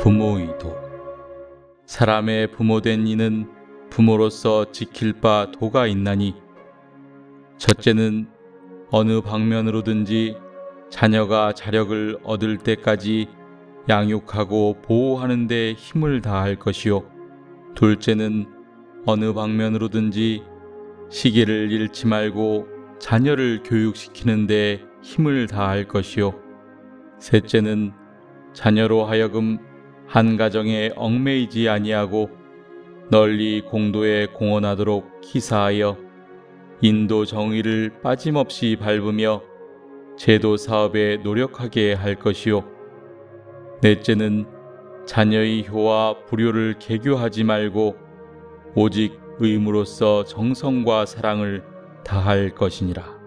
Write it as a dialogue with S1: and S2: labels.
S1: 부모의 도. 사람의 부모된 이는 부모로서 지킬 바 도가 있나니 첫째는 어느 방면으로든지 자녀가 자력을 얻을 때까지 양육하고 보호하는 데 힘을 다할 것이요. 둘째는 어느 방면으로든지 시기를 잃지 말고 자녀를 교육시키는 데 힘을 다할 것이요. 셋째는 자녀로 하여금 한 가정에 얽매이지 아니하고 널리 공도에 공헌하도록 기사하여 인도 정의를 빠짐없이 밟으며 제도 사업에 노력하게 할 것이요 넷째는 자녀의 효와 불효를 개교하지 말고 오직 의무로서 정성과 사랑을 다할 것이니라.